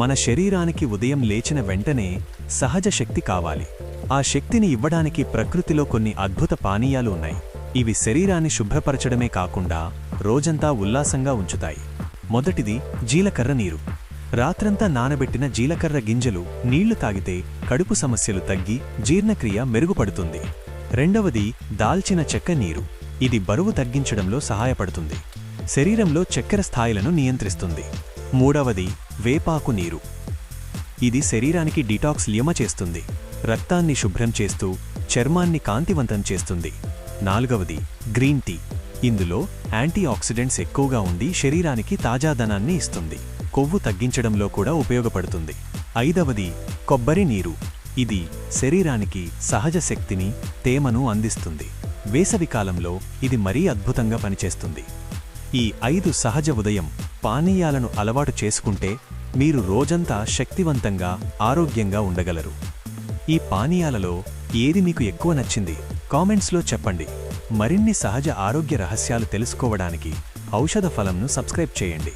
మన శరీరానికి ఉదయం లేచిన వెంటనే సహజ శక్తి కావాలి. ఆ శక్తిని ఇవ్వడానికి ప్రకృతిలో కొన్ని అద్భుత పానీయాలు ఉన్నాయి. ఇవి శరీరాన్ని శుభ్రపరచడమే కాకుండా రోజంతా ఉల్లాసంగా ఉంచుతాయి. మొదటిది జీలకర్ర నీరు. రాత్రంతా నానబెట్టిన జీలకర్ర గింజలు నీళ్ళు తాగితే కడుపు సమస్యలు తగ్గి జీర్ణక్రియ మెరుగుపడుతుంది. రెండవది దాల్చిన చెక్క నీరు. ఇది బరువు తగ్గించడంలో సహాయపడుతుంది. శరీరంలో చక్కెర స్థాయిలను నియంత్రిస్తుంది. మూడవది వేపాకు నీరు. ఇది శరీరానికి డిటాక్స్ లియమ చేస్తుంది. రక్తాన్ని శుభ్రం చేస్తూ చర్మాన్ని కాంతివంతం చేస్తుంది. నాలుగవది గ్రీన్ టీ. ఇందులో యాంటీ ఆక్సిడెంట్స్ ఎక్కువగా ఉండి శరీరానికి తాజాదనాన్ని ఇస్తుంది. కొవ్వు తగ్గించడంలో కూడా ఉపయోగపడుతుంది. ఐదవది కొబ్బరి నీరు. ఇది శరీరానికి సహజ శక్తిని తేమను అందిస్తుంది. వేసవికాలంలో ఇది మరీ అద్భుతంగా పనిచేస్తుంది. ఈ ఐదు సహజ ఉదయం పానీయాలను అలవాటు చేసుకుంటే మీరు రోజంతా శక్తివంతంగా ఆరోగ్యంగా ఉండగలరు. ఈ పానీయాలలో ఏది మీకు ఎక్కువ నచ్చింది? కామెంట్స్లో చెప్పండి. మరిన్ని సహజ ఆరోగ్య రహస్యాలు తెలుసుకోవడానికి ఔషధ ఫలంను సబ్స్క్రైబ్ చేయండి.